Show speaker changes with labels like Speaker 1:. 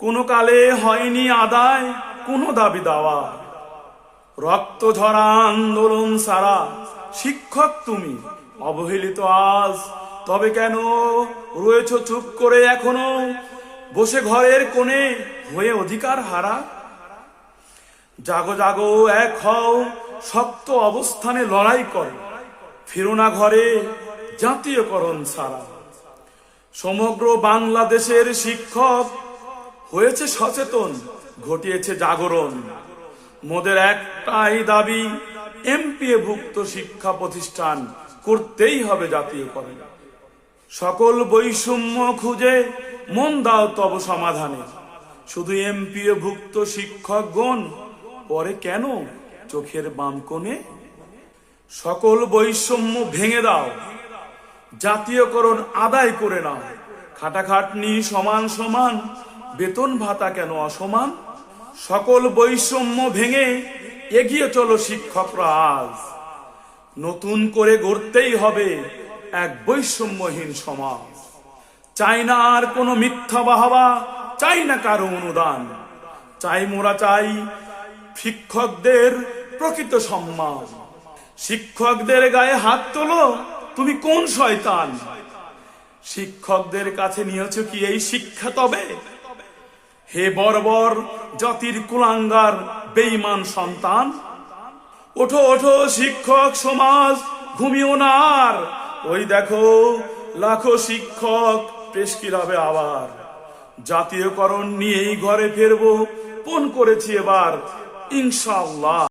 Speaker 1: কোনো কালে হয়নি আদায়, কোনো দাবি দাওয়া। রক্ত ঝরা আন্দোলন সারা, শিক্ষক তুমি, অবহেলিত আজ, তবে কেন রয়েছ চুপ করে এখনও? বসে ঘরের কোণে হয়ে অধিকার হারা? জাগো জাগো, এক হও, শক্ত অবস্থানে লড়াই করো। ফিরো না ঘরে, জাতীয়করণ ছাড়া সমগ্র বাংলাদেশের শিক্ষক হয়েছে সচেতন, ঘটিয়েছে জাগরণ। মোদের একটাই দাবি এমপিএ ভুক্ত শিক্ষা প্রতিষ্ঠান করতেই হবে জাতীয়করণ। সকল বৈষম্য খুঁজে মন দাও তব সমাধানে। শুধু এমপিএ ভুক্ত শিক্ষকগণ, পরে কেন চোখের বাম কোণে? সকল বৈষম্য ভেঙে দাও, জাতীয়করণ আদায় করে নাও। খাটাখাটনি সমান সমান বেতন ভাতা কেন অসমান? সকল বৈষম্য ভেঙে এগিয়ে চলো শিক্ষকরা আজ নতুন করে গড়তেই হবে এক বৈষম্যহীন সমাজ। চাই না আর কোনো মিথ্যা বাহাবা, চাই না কারও অনুদান। চাই মোরা চাই শিক্ষকদের প্রকৃত সম্মান। শিক্ষকদের গায়ে হাত তোলো, তুমি কোন শয়তান? শিক্ষকদের কাছে নিয়েছ কি এই শিক্ষা তবে? হে বর্বর জাতির কুলাঙ্গার বেইমান সন্তান। ওঠো ওঠো, শিক্ষক সমাজ, ঘুমিও না আর। ওই দেখো, লাখো শিক্ষক পেশকির হবে আবার। জাতীয়করণ নিয়েই ঘরে ফেরবো পণ করেছি এবার, ইনশাআল্লাহ।